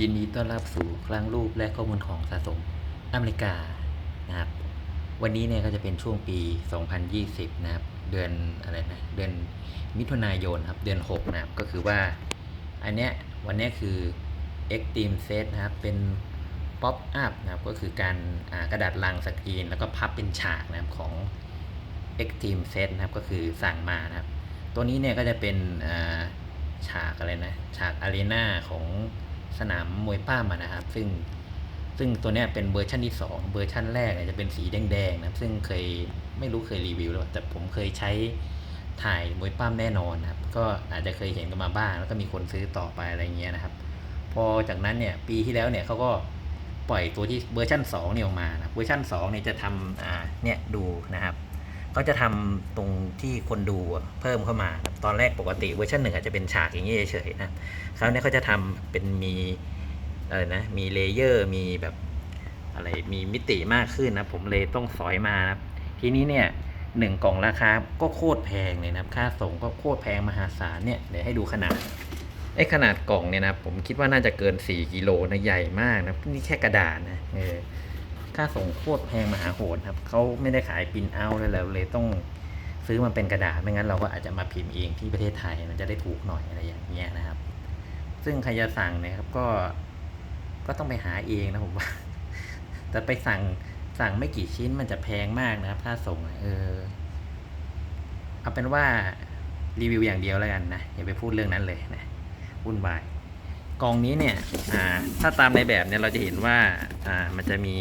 ยินดีต้อนรับสู่คลังรูปและข้อมูลของสะสมอเมริกานะครับ วันนี้เนี่ยก็จะเป็นช่วงปี 2020 นะครับ เดือนอะไรนะ เดือนมิถุนายนครับ เดือน 6 นะครับ ก็คือว่า อันเนี้ยวันเนี้ยคือ Extreme Set นะครับ เป็น Pop Up นะครับ ก็คือการกระดาษลังสกรีน แล้วก็พับเป็นฉากนะครับของ Extreme Set นะครับ ก็คือสั่งมานะครับ ตัวนี้เนี่ยก็จะเป็นฉากอะไรนะ ฉากอารีนาของ สนามมวยป้ามอะนะครับ ซึ่งซึ่งตัวนี้เป็นเวอร์ชันที่ 2 เวอร์ชันแรกเนี่ยจะเป็นสีแดงๆนะซึ่งเคยไม่รู้เคยรีวิวหรือเปล่าแต่ผมเคยใช้ถ่ายมวยป้ามแน่นอนนะครับ ก็อาจจะเคยเห็นกันมาบ้าง แล้วก็มีคนซื้อต่อไปอะไรเงี้ยนะครับ พอจากนั้นเนี่ยปีที่แล้วเนี่ยเขาก็ปล่อยตัวที่เวอร์ชัน2เนี่ยออกมานะเวอร์ชัน2เนี่ยจะทำอ่าเนี่ยดูนะครับ ก็จะทำตรงที่คนดูเพิ่มเข้ามา ตอนแรกปกติเวอร์ชันหนึ่งอาจจะเป็นฉากอย่างนี้เฉยๆนะคราวนี้เขาจะทำเป็นมีอะไรนะมีเลเยอร์มีแบบอะไรมีมิติมากขึ้นนะผมเลยต้องสอยมานะครับทีนี้เนี่ยหนึ่งกล่องราคาก็โคตรแพงเลยนะครับค่าส่งก็โคตรแพงมหาศาลเนี่ยเดี๋ยวให้ดูขนาดไอ้ขนาดกล่องเนี่ยนะผมคิดว่าน่าจะเกิน 4 กิโลนะใหญ่มากนะนี่แค่กระดาษนะเออ ค่าส่งโคตรแพงมหาโหดครับเขาไม่ได้ขายปินเอาเลยแล้วเลยต้องซื้อมาเป็นกระดาษไม่งั้นเราก็อาจจะมาพิมพ์เองที่ประเทศไทยมันจะได้ถูกหน่อยอะไรอย่างเงี้ยนะครับ ซึ่งใครจะสั่งเนี่ยครับก็ก็ต้องไปหาเองนะผมว่าแต่ไปสั่งสั่งไม่กี่ชิ้นมันจะแพงมากนะครับ ค่าส่งเออเอาเป็นว่ารีวิวอย่างเดียวแล้วกันนะอย่าไปพูดเรื่องนั้นเลยนะวุ่นวายกองนี้เนี่ยอ่าถ้าตามในแบบเนี่ยเราจะเห็นว่า อ่า มันจะมี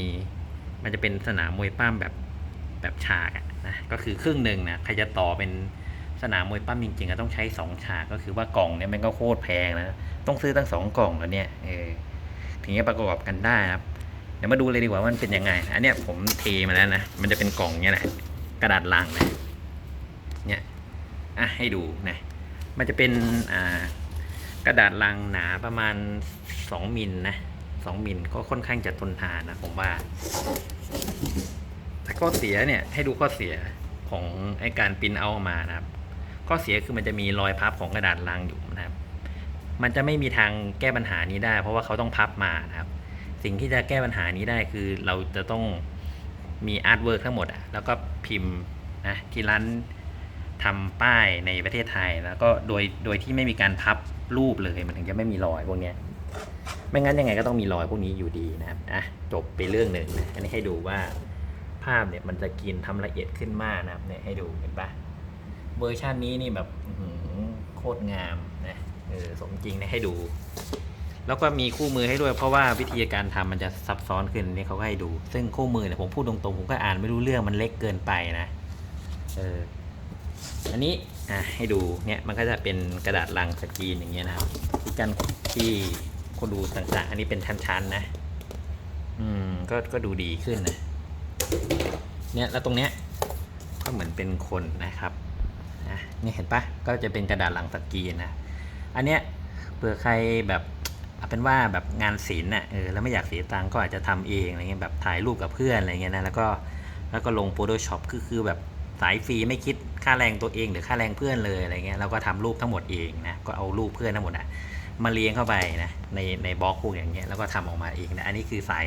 มันจะเป็นสนามมวยปั้มแบบแบบฉากอะนะก็คือครึ่งหนึ่งนะใครจะต่อเป็นสนามมวยปั้มจริงๆก็ต้องใช้สองฉากก็คือว่ากล่องเนี่ยมันก็โคตรแพงนะต้องซื้อตั้งสองกล่องแล้วเนี่ยเออถึงจะประกอบกันได้ครับเดี๋ยวมาดูเลยดีกว่าว่ามันเป็นยังไง อันเนี้ยผมเทมาแล้วนะมันจะเป็นกล่องเนี่ยแหละกระดาษลังนะเนี่ยอะให้ดูนะมันจะเป็นอ่ากระดาษลังหนาประมาณ 2มิลนะ 2 มิลก็ค่อนข้างจะทนทานนะผมว่า แต่ข้อเสียเนี่ยให้ดูข้อเสียของไอการปรินเอาออกมานะครับ ข้อเสียคือมันจะมีรอยพับของกระดาษลังอยู่นะครับ มันจะไม่มีทางแก้ปัญหานี้ได้ เพราะว่าเขาต้องพับมานะครับ สิ่งที่จะแก้ปัญหานี้ได้คือเราจะต้องมีอาร์ตเวิร์กทั้งหมดอะแล้วก็พิมพ์นะที่ร้านทำป้ายในประเทศไทยแล้วก็โดยโดยที่ไม่มีการพับรูปเลยมันถึงจะไม่มีรอยพวกเนี้ย ไม่งั้นยังไงก็ต้องมีรอยพวกนี้อยู่ดีนะครับอะจบไปเรื่องหนึ่งนะอันนี้ให้ดูว่าภาพเนี่ยมันจะกินทำละเอียดขึ้นมากนะครับเนี่ยให้ดูเห็นปะเวอร์ชันนี้นี่แบบโคตรงามนะเออสมจริงนะให้ดู แล้วก็มีคู่มือให้ด้วย เพราะว่าวิธีการทำมันจะซับซ้อนขึ้นนี่เขาก็ให้ดู ซึ่งคู่มือเนี่ยผมพูดตรงๆผมก็อ่านไม่รู้เรื่องมันเล็กเกินไปนะเอออันนี้อะให้ดูเนี่ยมันก็จะเป็นกระดาษลังสกรีนอย่างเงี้ยนะครับที่กันที่ คนดูต่างๆ อันนี้เป็นชั้นๆนะ อืม ก็ก็ดูดีขึ้นนะ เนี่ยแล้วตรงเนี้ยก็เหมือนเป็นคนนะครับอะนี่เห็นปะก็จะเป็นกระดาษหลังสกีนนะ อันเนี้ยเผื่อใครแบบเอาเป็นว่าแบบงานศิลป์น่ะเออแล้วไม่อยากเสียตังก็อาจจะทำเองอะไรเงี้ยแบบถ่ายรูปกับเพื่อนอะไรเงี้ยนะแล้วก็แล้วก็ลง Photoshop คือคือแบบสายฟรีไม่คิดค่าแรงตัวเองหรือค่าแรงเพื่อนเลยอะไรเงี้ยแล้วก็ทำรูปทั้งหมดเองนะก็เอารูปเพื่อนทั้งหมดอะ มาเรียงเข้าไปนะในในบล็อกพวกอย่างเงี้ยแล้วก็ทำออกมาเองนะอันนี้คือสาย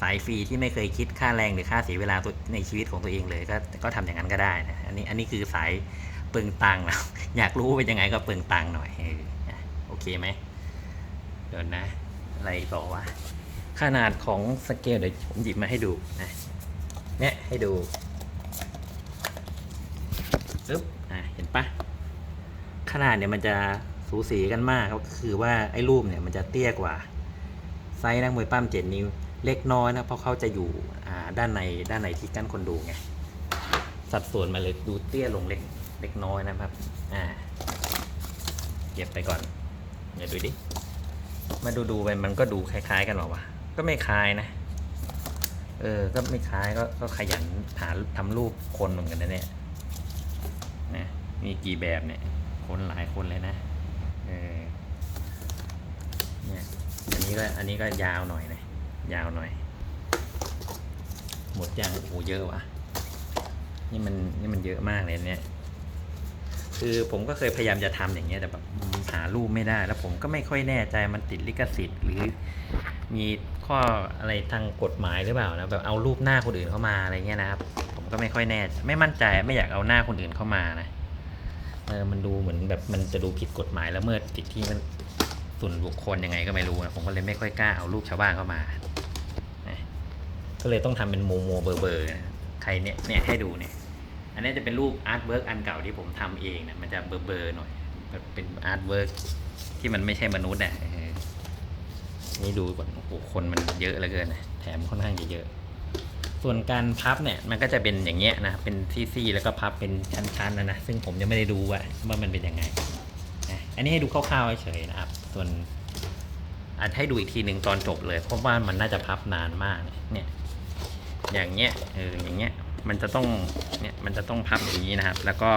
สายฟรีที่ไม่เคยคิดค่าแรงหรือค่าเสียเวลาตัวในชีวิตของตัวเองเลย ก็ก็ทำอย่างนั้นก็ได้นะอันนี้อันนี้คือสายเปลืองตังค์นะอยากรู้เป็นยังไงก็เปลืองตังค์หน่อยโอเคไหมเดี๋ยวนะ อะไรต่อวะขนาดของสเกลเดี๋ยวผมหยิบมาให้ดูนะเนี่ยให้ดูปึ๊บอะเห็นปะขนาดเนี่ยมันจะ สูสีกันมากก็คือว่าไอ้รูปเนี่ยมันจะเตี้ยกว่าไซส์นักมวยปั้มเจ็ดนิ้ว เล็กน้อยนะเพราะเขาจะอยู่ด้านในด้านในที่กั้นคนดูไงสัดส่วนมาเลยดูเตี้ยลงเล็กเล็กน้อยนะครับอ่าเก็บไปก่อนเดี๋ยวดูดิมาดูดูไปมันก็ดูคล้าย ๆ กันหรอวะก็ไม่คล้ายนะเออ ก็ไม่คล้ายก็ก็ขยันหาทำรูปคนเหมือนกันนะเนี่ยนะมีกี่แบบเนี่ย คนหลายคนเลยนะ เนี่ยอันนี้ก็อันนี้ก็ยาวหน่อยนะยาวหน่อย หมดยังโอ้โหเยอะวะนี่มันนี่มันเยอะมากเลยเนี่ย คือผมก็เคยพยายามจะทำอย่างเงี้ยแต่แบบหารูปไม่ได้ แล้วผมก็ไม่ค่อยแน่ใจมันติดลิขสิทธิ์หรือมีข้ออะไรทางกฎหมายหรือเปล่านะแบบเอารูปหน้าคนอื่นเข้ามาอะไรเงี้ยนะครับ ผมก็ไม่ค่อยแน่ ไม่มั่นใจไม่อยากเอาหน้าคนอื่นเข้ามานะ เออมันดูเหมือนแบบมันจะดูผิดกฎหมายแล้วเมื่อสิทธิมันส่วนบุคคลยังไงก็ไม่รู้นะผมก็เลยไม่ค่อยกล้าเอารูปชาวบ้านเข้ามานะก็เลยต้องทำเป็นโมโมเบอร์เบอร์นะใครเนี่ยเนี่ยให้ดูเนี่ย อันนี้จะเป็นรูปอาร์ตเวิร์กอันเก่าที่ผมทำเองนะมันจะเบอร์เบอร์หน่อยแบบเป็นอาร์ตเวิร์กที่มันไม่ใช่มนุษย์อะนี่ดูก่อนโอ้โหคนมันเยอะเหลือเกินนะแถมค่อนข้างจะเยอะ ส่วนการพับเนี่ยมันก็จะเป็นอย่างเงี้ยนะเป็นซี่ๆแล้วก็พับเป็นชั้นๆนะนะซึ่งผมยังไม่ได้ดูว่าว่ามันเป็นยังไงนะอันนี้ให้ดูคร่าวๆเฉยๆนะครับ ส่วนอาจให้ดูอีกทีหนึ่งตอนจบเลยเพราะว่ามันน่าจะพับนานมากเนี่ยอย่างเงี้ยเอออย่างเงี้ยมันจะต้องเนี่ยมันจะต้องพับอย่างนี้นะครับ แล้วก็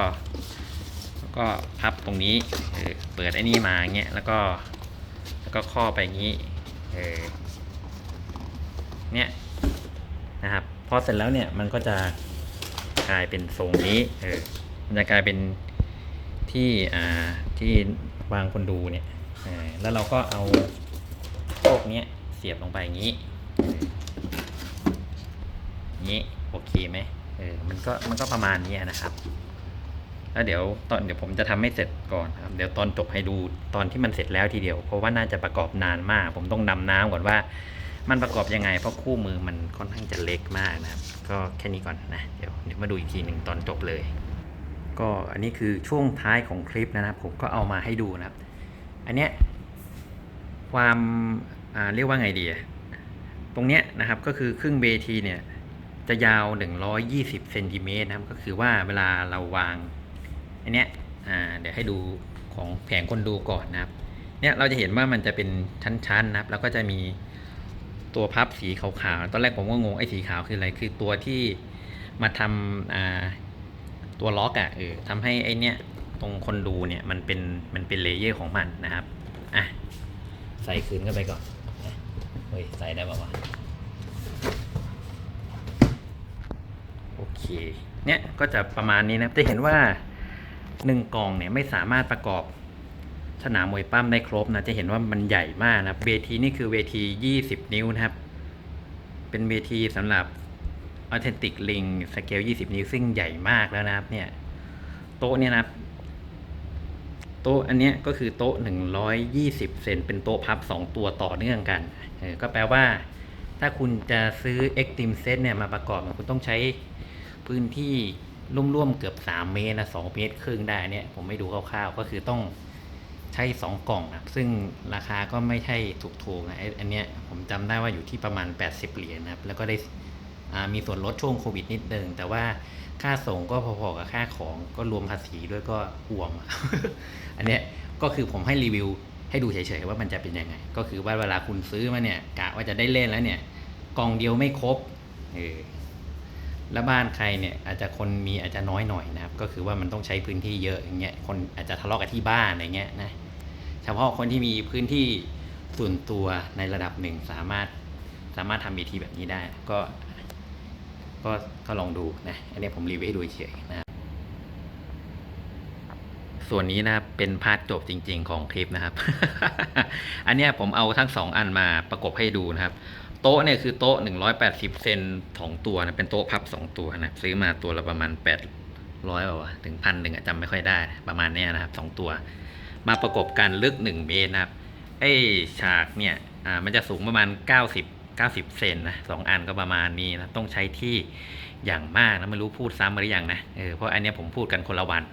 แล้วก็พับตรงนี้เออเปิดไอ้นี่มาเงี้ยแล้วก็แล้วก็ข้อไปอย่างนี้เออเนี่ย นะครับพอเสร็จแล้วเนี่ยมันก็จะกลายเป็นทรงนี้เออมันจะกลายเป็นที่อ่าที่วางคนดูเนี่ยเออแล้วเราก็เอาพวกนี้เสียบลงไปอย่างนี้นี้โอเคไหมเออมันก็มันก็ประมาณนี้นะครับ แล้วเดี๋ยวตอนเดี๋ยวผมจะทำให้เสร็จก่อนครับเดี๋ยวตอนจบให้ดูตอนที่มันเสร็จแล้วทีเดียว เพราะว่าน่าจะประกอบนานมาก ผมต้องดำน้ำก่อนว่า มันประกอบยังไง เพราะคู่มือมันค่อนข้างจะเล็กมากนะครับ ก็แค่นี้ก่อนนะ เดี๋ยวเดี๋ยวมาดูอีกทีหนึ่งตอนจบเลย ก็อันนี้คือช่วงท้ายของคลิปนะครับ ผมก็เอามาให้ดูนะครับ อันเนี้ยความอ่าเรียกว่าไงดี ตรงเนี้ยนะครับก็คือครึ่งเวทีเนี่ยจะยาว 120เซนติเมตรนะครับ ก็คือว่าเวลาเราวางอันเนี้ยอ่าเดี๋ยวให้ดูของแผงคนดูก่อนนะครับ เนี่ยเราจะเห็นว่ามันจะเป็นชั้นๆนะครับ แล้วก็จะมี ตัวพับสีขาวๆ ตอนแรกผมก็งงไอ้สีขาวคืออะไร คือตัวที่มาทำอ่าตัวล็อกอะ่ะเออทำให้ไอ้เนี้ยตรงคนดูเนี่ยมันเป็นมันเป็นเลเยอร์ของมันนะครับ อะ ใส่คืนเข้าไปก่อนเฮ้ยใส่ได้ป่าวะโอเค เนี่ยก็จะประมาณนี้นะจะเห็นว่าหนึ่งกล่องเนี่ยไม่สามารถประกอบ สนามมวยปั้มได้ครบนะจะเห็นว่ามันใหญ่มากนะครับเวทีนี่คือเวที 20 นิ้วนะครับ เป็นเวทีสำหรับ Authentic Ring สเกล 20 นิ้ว ซึ่งใหญ่มากแล้วนะครับ เนี่ย โต๊ะเนี่ยนะโต๊ะอันเนี้ยก็คือโต๊ะ 120 เซนเป็นโต๊ะพับ 2 ตัวต่อเนื่องกันเออก็แปลว่า ถ้าคุณจะซื้อ Extreme Set เนี่ยมาประกอบคุณต้องใช้พื้นที่ร่วมๆเกือบ 3 เมตรนะ 2 เมตรครึ่งได้เนี่ย ผมไม่ดูคร่าวๆ ก็คือต้อง ใช้2กล่องนะซึ่งราคาก็ไม่ใช่ถูกๆนะไออันเนี้ยผมจำได้ว่าอยู่ที่ประมาณ 80 เหรียญนะครับแล้วก็ได้มีส่วนลดช่วงโควิดนิดนึง แต่ว่าค่าส่งก็พอๆกับค่าของก็รวมภาษีด้วยก็อ่วม อันเนี้ยก็คือผมให้รีวิวให้ดูเฉยๆว่ามันจะเป็นยังไง ก็คือว่าเวลาคุณซื้อมาเนี่ยกะว่าจะได้เล่นแล้วเนี่ยกล่องเดียวไม่ครบเออ แล้วบ้านใครเนี่ยอาจจะคนมีอาจจะน้อยหน่อยนะครับ ก็คือว่ามันต้องใช้พื้นที่เยอะอย่างเงี้ยคนอาจจะทะเลาะกันที่บ้านอะไรเงี้ยนะเฉพาะคนที่มีพื้นที่ส่วนตัวในระดับหนึ่งสามารถสามารถทำวิธีแบบนี้ได้ก็ก็ก็ลองดูนะอันนี้ผมรีวิวให้ดูเฉยนะส่วนนี้นะเป็นพาร์ทจบจริง ๆ ของคลิปนะครับ อันเนี้ยผมเอาทั้งสองอันมาประกบให้ดูนะครับ โต๊ะเนี่ยคือโต๊ะ 180 เซนสองตัวนะเป็นโต๊ะพับ2ตัวนะซื้อมาตัวละประมาณ 800กว่าวะถึงพันหนึ่งจำไม่ค่อยได้ ประมาณเนี้ยนะครับ2ตัว มาประกบกันลึก 1 เมตรนะครับไอ้ฉากเนี่ยอ่ามันจะสูงประมาณ 90 90 เซนนะสองอันก็ประมาณนี้นะต้องใช้ที่อย่างมากนะไม่รู้พูดซ้ำหรือยังนะเออเพราะอันเนี้ยผมพูดกันคนละวัน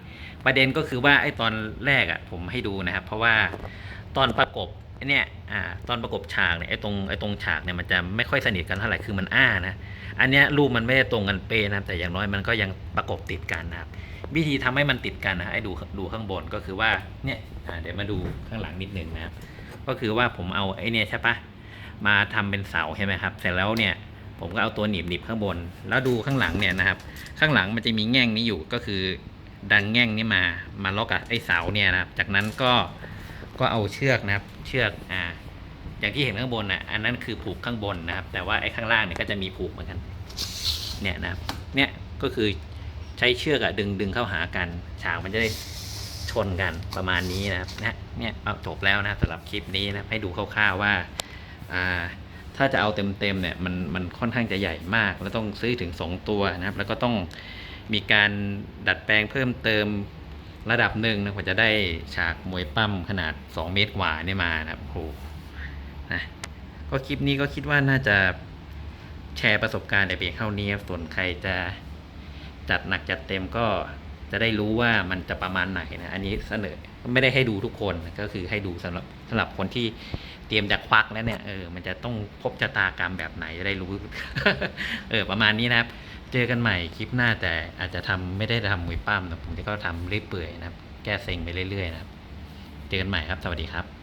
ประเด็นก็คือว่าไอ้ตอนแรกอะ่ะผมให้ดูนะครับ เพราะว่าตอนประกบ ไอเนี่ยอ่าตอนประกบฉากเนี่ยไอ้ตรงไอ้ตรงฉากเนี่ยมันจะไม่ค่อยสนิทกันเท่าไหร่คือมันอ้านะอันเนี้ยรูปมันไม่ได้ตรงกันเป๊ะนะแต่อย่างน้อยมันก็ยังประกบติดกันนะครับวิธีทำให้มันติดกันนะให้ดูดูข้างบนก็คือว่าเนี่ยเดี๋ยวมาดูข้างหลังนิดนึงนะครับก็คือว่าผมเอาไอ้เนี่ยใช่ปะมาทำเป็นเสาใช่ไหมครับ เสร็จแล้วเนี่ยผมก็เอาตัวหนีบหนีบข้างบน แล้วดูข้างหลังเนี่ยนะครับ ข้างหลังมันจะมีแง่งนี้อยู่ก็คือดันแง่งนี้มามาล็อกกับไอ้เสาเนี่ยนะครับจากนั้นก็ก็เอาเชือกนะครับ เชือกอ่าอย่างที่เห็นข้างบนน่ะอันนั้นคือผูกข้างบนนะครับ แต่ว่าไอ้ข้างล่างเนี่ยก็จะมีผูกเหมือนกันเนี่ยนะครับเนี่ยก็คือใช้เชือกอะดึงดึงเข้าหากันฉากมันจะได้ชนกันประมาณนี้นะครับนะเนี่ยเอาจบแล้วนะสำหรับคลิปนี้นะให้ดูคร่าวๆว่าอ่าถ้าจะเอาเต็มๆเนี่ยมันมันค่อนข้างจะใหญ่มาก แล้วต้องซื้อถึง 2 ตัวนะครับ แล้วก็ต้องมีการดัดแปลงเพิ่มเติม ระดับหนึ่งนะกว่าจะได้ฉากมวยปั้มขนาด 2 เมตรกว่าเนี่ยมานะครับโอ้โหนะก็คลิปนี้ก็คิดว่าน่าจะแชร์ประสบการณ์แต่เพียงเท่านี้ครับส่วนใครจะจัดหนักจัดเต็มก็จะได้รู้ว่ามันจะประมาณไหนนะอันนี้เสนอไม่ได้ให้ดูทุกคนก็คือให้ดูสำหรับสำหรับคนที่เตรียมจะควักแล้วเนี่ยเออมันจะต้องพบชะตากรรมแบบไหนจะได้รู้ เออประมาณนี้นะครับ เจอกันใหม่คลิปหน้าแต่อาจจะทำไม่ได้ทำมวยปั้มนะผมจะก็ทำเรื่อยเปื่อยนะครับ แก้เซ็งไปเรื่อยๆนะครับ เจอกันใหม่ครับ สวัสดีครับ